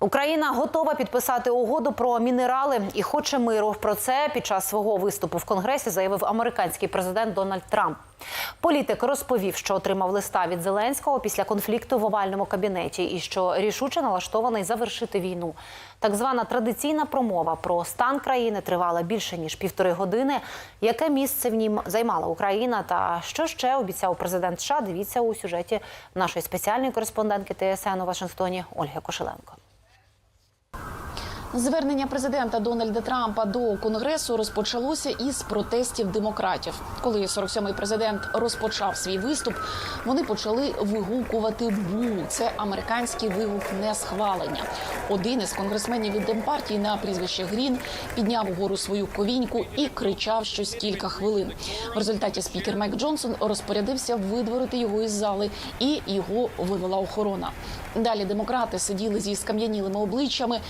Україна готова підписати угоду про мінерали і хоче миру. Про це під час свого виступу в конгресі заявив американський президент Дональд Трамп. Політик розповів, що отримав листа від Зеленського після конфлікту в овальному кабінеті, і що рішуче налаштований завершити війну. Так звана традиційна промова про стан країни тривала більше ніж півтори години. Яке місце в нім займала Україна? Та що ще обіцяв президент США? Дивіться у сюжеті нашої спеціальної кореспондентки ТСН у Вашингтоні Ольги Кошеленко. Звернення президента Дональда Трампа до конгресу розпочалося із протестів демократів. Коли 47-й президент розпочав свій виступ, вони почали вигукувати бу. Це американський вигук несхвалення. Один із конгресменів від демпартії на прізвище Грін підняв угору свою ковіньку і кричав щось кілька хвилин. В результаті спікер Майк Джонсон розпорядився видворити його із зали, і його вивела охорона. Далі демократи сиділи зі скам'янілими обличчями,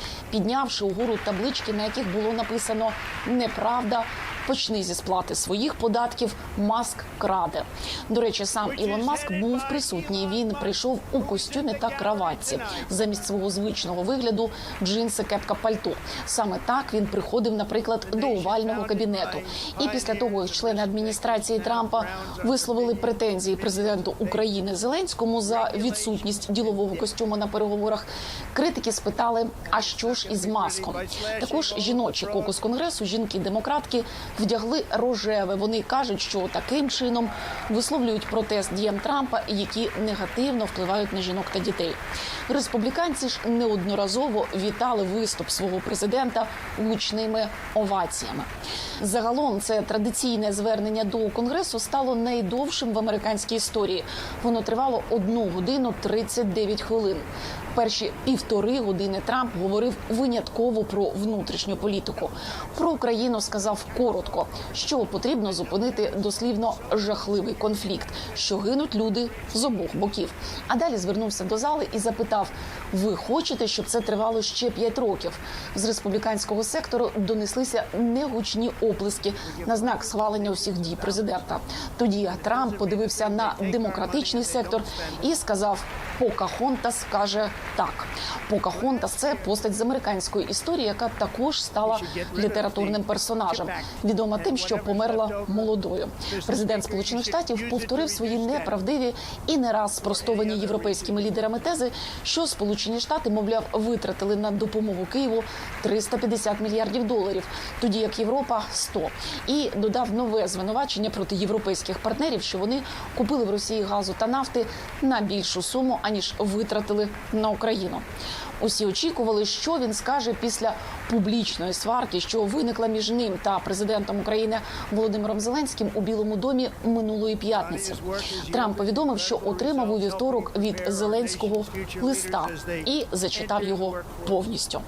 піднявши угору таблички, на яких було написано Неправда. Почни зі сплати своїх податків. Маск краде. До речі, сам Ілон Маск був присутній. Він прийшов у костюмі та краватці замість свого звичного вигляду джинси, кепка, пальто. Саме так він приходив, наприклад, до овального кабінету. І після того, як члени адміністрації Трампа висловили претензії президенту України Зеленському за відсутність ділового костюму на переговорах, критики спитали: а що ж із маском? Також жіночий кокус конгресу, жінки-демократки вдягли рожеве. Вони кажуть, що таким чином висловлюють протест діям Трампа, які негативно впливають на жінок та дітей. Республіканці ж неодноразово вітали виступ свого президента гучними оваціями. Загалом це традиційне звернення до конгресу стало найдовшим в американській історії. Воно тривало 1 годину 39 хвилин. Перші півтори години Трамп говорив винятково про внутрішню політику. Про Україну сказав коротко, що потрібно зупинити дослівно жахливий конфлікт, що гинуть люди з обох боків. А далі звернувся до зали і запитав: Ви хочете, щоб це тривало ще п'ять років? З республіканського сектору донеслися негучні оплески на знак схвалення усіх дій президента. Тоді Трамп подивився на демократичний сектор і сказав: Покахонтас каже так. Покахонтас це постать з американської історії, яка також стала літературним персонажем, відома тим, що померла молодою. Президент Сполучених Штатів повторив свої неправдиві і не раз спростовані європейськими лідерами тези, що Сполучені Штати, мовляв, витратили на допомогу Києву 350 мільярдів доларів, тоді як Європа 100. і додав нове звинувачення проти європейських партнерів, що вони купили в Росії газу та нафти на більшу суму аніж витратили на Україну. Усі очікували, що він скаже після публічної сварки, що виникла між ним та президентом України Володимиром Зеленським у Білому домі минулої п'ятниці. Трамп повідомив, що отримав у вівторок від Зеленського листа і зачитав його повністю.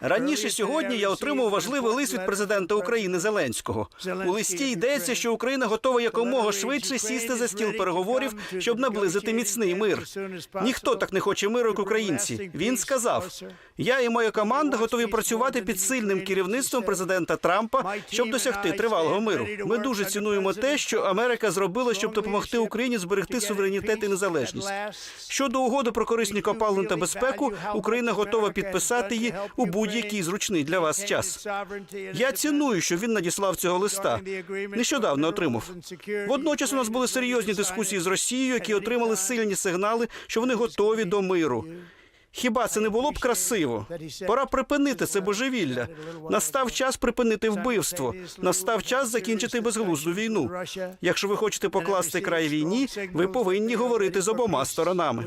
Раніше сьогодні я отримав важливий лист від президента України Зеленського. У листі йдеться, що Україна готова якомога швидше сісти за стіл переговорів, щоб наблизити міцний мир. Ніхто так не хоче миру, як українці. Він сказав: я і моя команда готові працювати під сильним керівництвом президента Трампа, щоб досягти тривалого миру. Ми дуже цінуємо те, що Америка зробила, щоб допомогти Україні зберегти суверенітет і незалежність. Щодо угоди про корисні копалини та безпеку, Україна готова підписати її у будь-який зручний для вас час. Я ціную, що він надіслав цього листа. Нещодавно отримав. Водночас у нас були серйозні дискусії з Росією, які отримали сильні сигнали, що вони готові до миру. Хіба це не було б красиво? Пора припинити це божевілля. Настав час припинити вбивство. Настав час закінчити безглузду війну. Якщо ви хочете покласти край війні, ви повинні говорити з обома сторонами.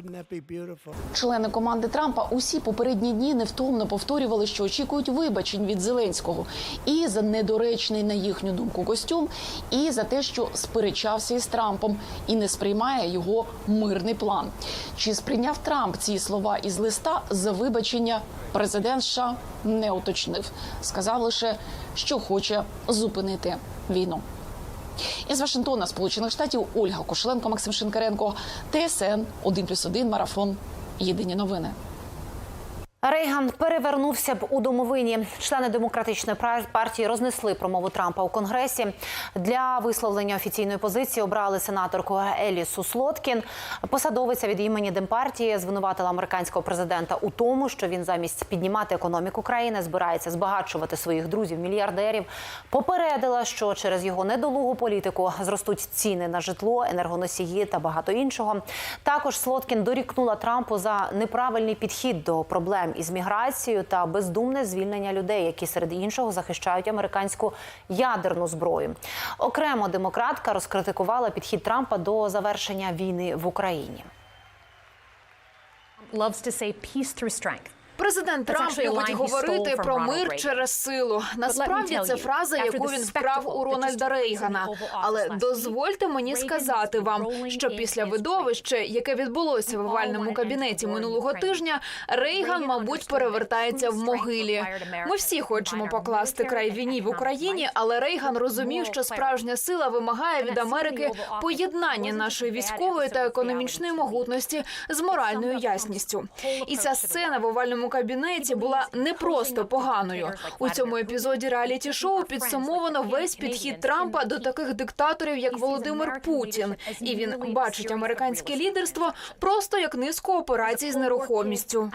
Члени команди Трампа усі попередні дні невтомно повторювали, що очікують вибачень від Зеленського і за недоречний на їхню думку костюм, і за те, що сперечався із Трампом і не сприймає його мирний план. Чи сприйняв Трамп ці слова із листа за вибачення? Президент США не уточнив. Сказав лише, що хоче зупинити війну. Із Вашингтона, Сполучених Штатів, Ольга Кошленко, Максим Шинкаренко, ТСН 1+,1, Марафон. Єдині новини. Рейган перевернувся б у домовині. Члени демократичної партії рознесли промову Трампа у конгресі. Для висловлення офіційної позиції обрали сенаторку Елісу Слоткін. Посадовиця від імені Демпартії звинуватила американського президента у тому, що він замість піднімати економіку країни збирається збагачувати своїх друзів мільярдерів. Попередила, що через його недолугу політику зростуть ціни на житло, енергоносії та багато іншого. Також Слоткін дорікнула Трампу за неправильний підхід до проблем із міграцією та бездумне звільнення людей, які серед іншого захищають американську ядерну зброю. Окремо демократка розкритикувала підхід Трампа до завершення війни в Україні. loves to say peace through strength. Президент Трамп любить говорити про мир через силу. Насправді це фраза, яку він вкрав у Рональда Рейгана. Але дозвольте мені сказати вам, що після видовища, яке відбулося в овальному кабінеті минулого тижня, Рейган, мабуть, перевертається в могилі. Ми всі хочемо покласти край війні в Україні, але Рейган розумів, що справжня сила вимагає від Америки поєднання нашої військової та економічної могутності з моральною ясністю. І ця сцена в овальному кабінеті була не просто поганою. У цьому епізоді реаліті-шоу підсумовано весь підхід Трампа до таких диктаторів, як Володимир Путін, і він бачить американське лідерство просто як низку операцій з нерухомістю.